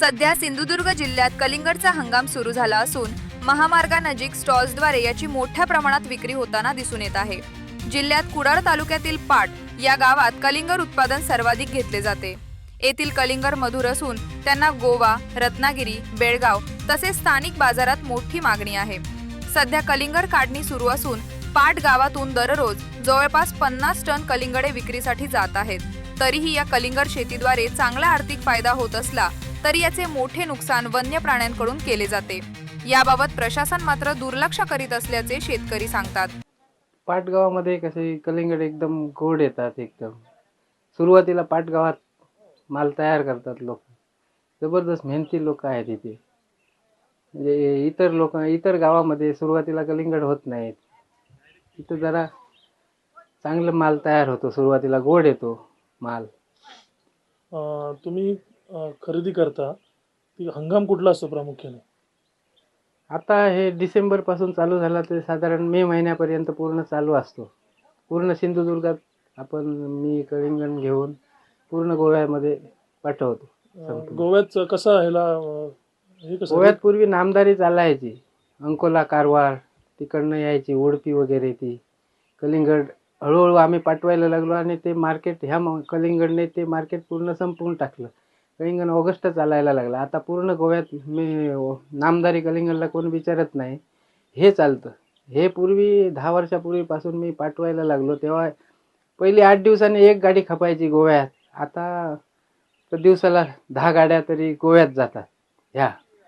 सध्या सिंधुदुर्ग जिल्ह्यात कलिंगडचा हंगाम सुरू झाला असून महामार्गानजीक स्टॉल्सद्वारे याची मोठ्या प्रमाणात विक्री होताना दिसून येत आहे. जिल्ह्यात कुडाळ तालुक्यातील पाट या गावात कलिंगर उत्पादन सर्वाधिक घेतले जाते. येथील कलिंगर मधुर असून त्यांना गोवा रत्नागिरी बेळगाव तसेच स्थानिक बाजारात मोठी मागणी आहे. सध्या कलिंगर काढणी सुरू असून पाट गावातून दररोज जवळपास पन्नास टन कलिंगडे विक्रीसाठी जात आहेत. तरीही या कलिंगर शेतीद्वारे चांगला आर्थिक फायदा होत असला तरी याचे मोठे नुकसान वन्य प्राण्यांकडून केले जाते. याबाबत प्रशासन मात्र दुर्लक्ष करीत असल्याचे शेतकरी सांगतात. पाटगावामध्ये कसे कलिंगड एकदम गोड येतात एकदम. सुरुवातीला पाटगावात माल तयार करतात लोक. जबरदस्त मेहनती लोक आहेत इथे. म्हणजे इतर लोक इतर गावामध्ये सुरुवातीला कलिंगड होत नाहीत. इथं जरा चांगलं माल तयार होतो. सुरुवातीला गोड येतो माल. अं, तुम्ही खरेदी करता ती हंगाम कुठला असतो प्रामुख्याने? आता हे डिसेंबरपासून चालू झाला तर साधारण मे महिन्यापर्यंत पूर्ण चालू असतो. पूर्ण सिंधुदुर्गात आपण मी कलिंगण घेऊन पूर्ण गोव्यामध्ये पाठवतो संपूर्ण. गोव्यात कसा ह्याला अं, हे कसं गोव्यात पूर्वी नामदारी चालायची. अंकोला कारवार तिकडनं यायची उडपी वगैरे ती. कलिंगड हळूहळू आम्ही पाठवायला लागलो आणि ते मार्केट ह्या म- कलिंगडने ते मार्केट पूर्ण संपवून टाकलं. कलिंगण ऑगस्ट चालायला लागला. आता पूर्ण गोव्यात मी नामदारी कलिंगणला कोण विचारत नाही. हे चालतं. हे पूर्वी दहा वर्षापूर्वीपासून मी पाठवायला लागलो. तेव्हा पहिली आठ दिवसांनी एक गाडी खपायची गोव्यात. आता दिवसाला दहा गाड्या तरी गोव्यात जातात. ह्या